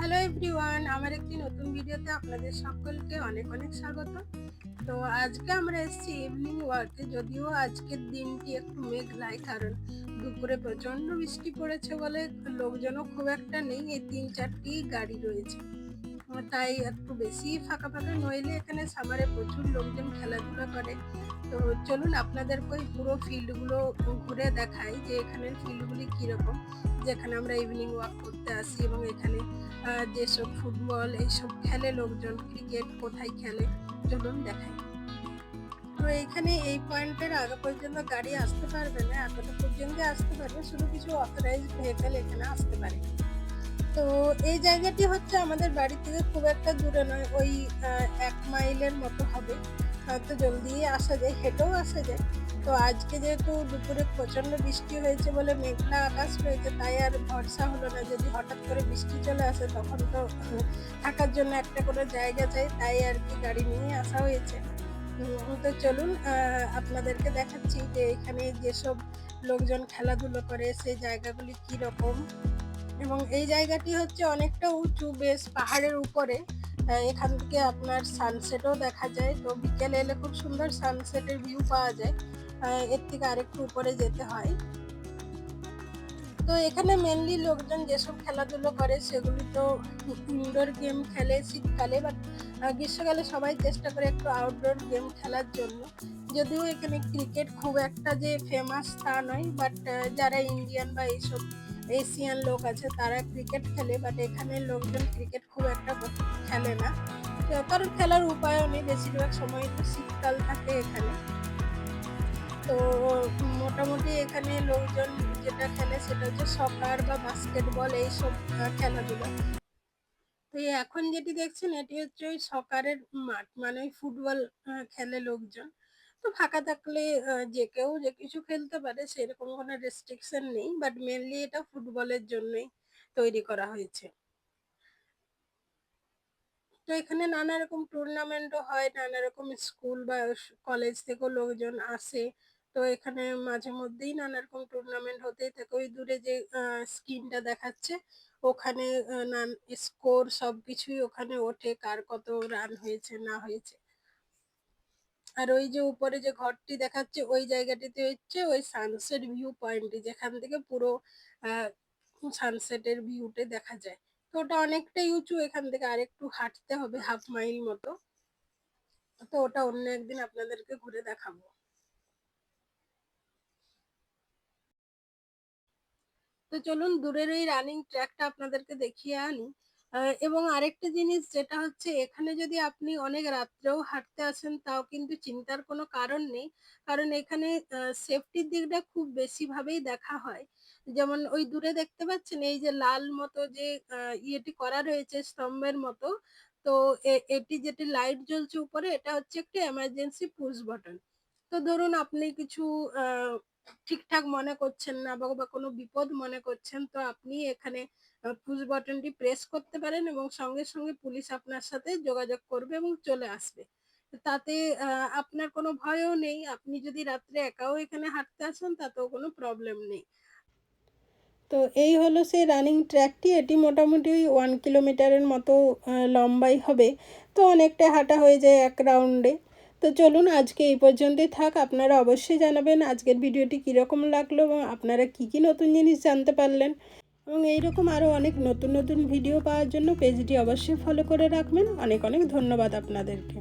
Hello everyone আমার একটি নতুন ভিডিওতে আপনাদের সকলকে অনেক অনেক স্বাগত। তো আজকে আমরা এসেছি ইভিনিং ওয়ার্কে যদিও আজকের দিনটি একটু মেঘলায়, কারণ দুপুরে প্রচণ্ড বৃষ্টি পড়েছে বলে লোকজনও খুব একটা নেই। এই তিন চারটি গাড়ি রয়েছে। তাই একটু বেশি ফাঁকা ফাঁকা নইলে এখানে সামারে প্রচুর লোকজন খেলাধুলা করে। তো চলুন আপনাদেরকে পুরো ফিল্ডগুলো ঘুরে দেখাই যে এখানের ফিল্ডগুলি কীরকম, যেখানে আমরা ইভিনিং ওয়াক করতে আসি এবং এখানে যেসব ফুটবল এইসব খেলে লোকজন ক্রিকেট কোথায় খেলে, চলুন দেখাই। তো এইখানে এই পয়েন্টের আগে পর্যন্ত গাড়ি আসতে পারবে না, এতটা পর্যন্ত আসতে পারবে, শুধু কিছু অথরাইজ ভেহিকেল এখানে আসতে পারে। তো এই জায়গাটি হচ্ছে আমাদের বাড়ি থেকে খুব একটা দূরে নয়, ওই এক মাইলের মতো হবে। হয়তো জলদি আসা যায়, হেঁটেও আসা যায়। তো আজকে যেহেতু দুপুরে প্রচণ্ড বৃষ্টি হয়েছে বলে মেঘলা আকাশ রয়েছে, তাই আর ভরসা হলো না। যদি হঠাৎ করে বৃষ্টি চলে আসে, তখন তো থাকার জন্য একটা করে জায়গা চাই, তাই আর কি গাড়ি নিয়ে আসা হয়েছে। তো চলুন আপনাদেরকে দেখাচ্ছি যে এখানে যেসব লোকজন খেলাধুলো করে, সেই জায়গাগুলি কি রকম এবং এই জায়গাটি হচ্ছে অনেকটা উঁচু, বেশ পাহাড়ের উপরে। এখান থেকে আপনার সানসেটও দেখা যায়। তো বিকেলে এলে খুব সুন্দর সানসেটের ভিউ পাওয়া যায়। এর থেকে আরেকটু উপরে যেতে হয়। তো এখানে মেনলি লোকজন যেসব খেলাধুলো করে, সেগুলি তো ইনডোর গেম খেলে শীতকালে বাট গ্রীষ্মকালে সবাই চেষ্টা করে একটু আউটডোর গেম খেলার জন্য। যদিও এখানে ক্রিকেট খুব একটা যে ফেমাস তা নয় বাট যারা ইন্ডিয়ান বা এইসব এশিয়ান লোক আছে, তারা ক্রিকেট খেলে বাট এখানে লোকজন ক্রিকেট খুব একটা খেলে না। তো কারণ খেলার উপায়ও নেই, বেশিরভাগ সময় তো শীতকাল থাকে এখানে। তো মোটামুটি এখানে লোকজন যেটা খেলে সেটা হচ্ছে সকার বা বাস্কেটবল এইসব খেলাধুলো। তো এখন যেটি দেখছেন, এটি হচ্ছে ওই সকারের মাঠ মানে ফুটবল খেলে লোকজন। তো ফাঁকা থাকলে যে কেউ যে কিছু খেলতে পারে সেরকম কোনো রেস্ট্রিকশন নেই বাট মেনলি এটা ফুটবলের জন্যই তৈরি করা হয়েছে। তো এখানে নানা রকম টুর্নামেন্টও হয়, নানা রকম স্কুল বা কলেজ থেকেও লোকজন আসে। তো এখানে মাঝে মধ্যেই নানা রকম টুর্নামেন্ট হতেই থাকে। ওই দূরে যে স্ক্রিনটা দেখাচ্ছে, ওখানে নান স্কোর সবকিছুই ওখানে ওঠে, কার কত রান হয়েছে, না হয়েছে। আর ওই যে উপরে যে ঘরটি দেখাচ্ছে, ওই জায়গাটিতে হচ্ছে ওই সানসেট ভিউ পয়েন্টটি যেখান থেকে পুরো সানসেটের ভিউটা দেখা যায়। তো ওটা অনেকটাই উঁচু, এখান থেকে আরেকটু হাঁটতে হবে হাফ মাইল মতো। তো ওটা অন্য একদিন আপনাদেরকে ঘুরে দেখাবো। তো চলুন, দূরের ওই রানিং ট্র্যাকটা আপনাদেরকে দেখিয়ে আনি। এবং আরেকটা জিনিস যেটা হচ্ছে, এখানে যদি আপনি অনেক রাত্রেও হাঁটতে আসেন, তাও কিন্তু চিন্তার কোনো কারণ নেই। কারণ এখানে সেফটির দিকটা খুব বেশি ভাবেই দেখা হয়। যেমন ওই দূরে দেখতে পাচ্ছেন, এই যে লাল মতো যে ইয়েটি করা রয়েছে স্তম্ভের মতো, তো এটি যেটি লাইট জ্বলছে উপরে, এটা হচ্ছে একটি এমার্জেন্সি পুশ বাটন। তো ধরুন আপনি কিছু ঠিকঠাক মনে করছেন না বা কোনো বিপদ মনে করছেন, তো আপনি এখানে পুশ বাটনটি প্রেস করতে পারেন এবং সঙ্গে সঙ্গে পুলিশ আপনার সাথে যোগাযোগ করবে এবং চলে আসবে। তাতে আপনার কোনো ভয়ও নেই। আপনি যদি রাত্রে একাও এখানে হাঁটতে আসেন, তাতেও কোনো প্রবলেম নেই। তো এই হলো সেই রানিং ট্র্যাকটি এটি মোটামুটি ওয়ান কিলোমিটারের মতো লম্বাই হবে। তো অনেকটা হাঁটা হয়ে যায় এক রাউন্ডে তো চলুন আজকে এই পর্যন্তই থাক। আপনারা অবশ্যই জানাবেন আজকের ভিডিওটি কীরকম লাগল এবং আপনারা কী কী নতুন জিনিস জানতে পারলেন। এবং এইরকম আরও অনেক নতুন নতুন ভিডিও পাওয়ার জন্য পেজটি অবশ্যই ফলো করে রাখবেন। অনেক অনেক ধন্যবাদ আপনাদেরকে।